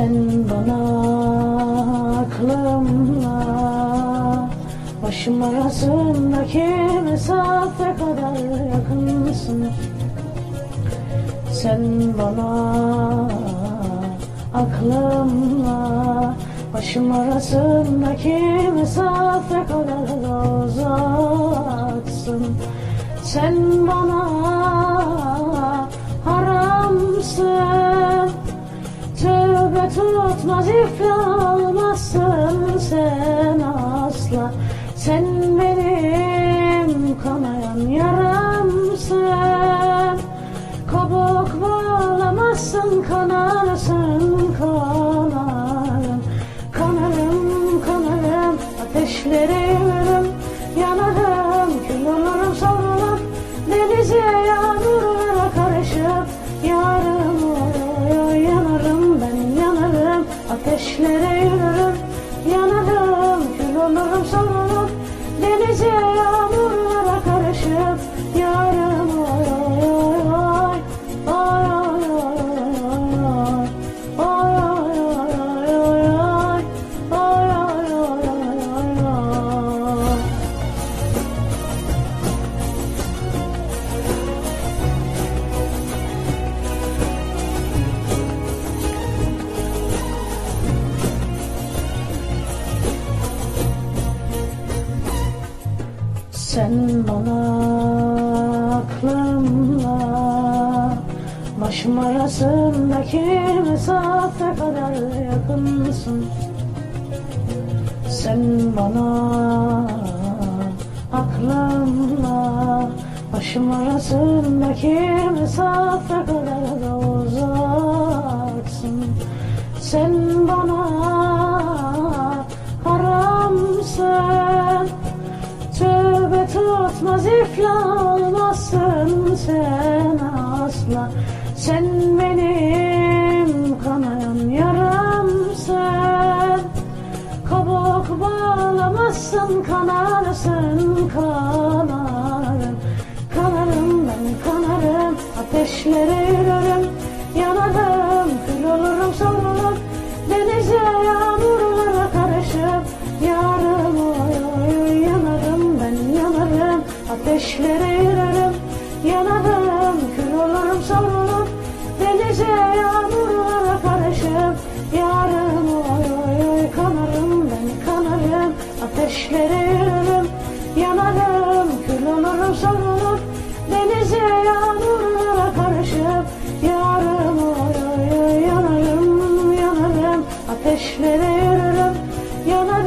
Sen bana aklımla Başım arasındaki mesafe kadar yakınsın Sen bana aklımla Başım arasındaki mesafe kadar da uzaksın Sen bana haramsın. Tövbe tutmaz iflamazsın Sen benim kanayan yaramsın. Kabuk bağlamazsın kanarsın kanarım Kanarım kanarım ateşlere yürürüm Yanarım kül olurum savrulup Denize yağmurlara karışıp Yarım oluyor yanarım ben yanarım Ateşlere Sen bana aklımla Başım arasındaki mesafe kadar yakınsın Sen bana aklımla Başım arasındaki mesafe kadar da uzaksın. Sen bana tutmaz iflamazsın sen asla. Sen benim kanayan yaramsın ateşlere yanarım Yanarım, kül olurum, savrulurum Denize, yağmurlara karışırım Yarım, oy oy oy kanarım Ben kanarım, ateşlere yanarım Yanarım, kül olurum, savrulurum Denize, yağmurlara karışırım Yarım, oy oy oy yanarım Yanarım, ateşlere yanarım Yanarım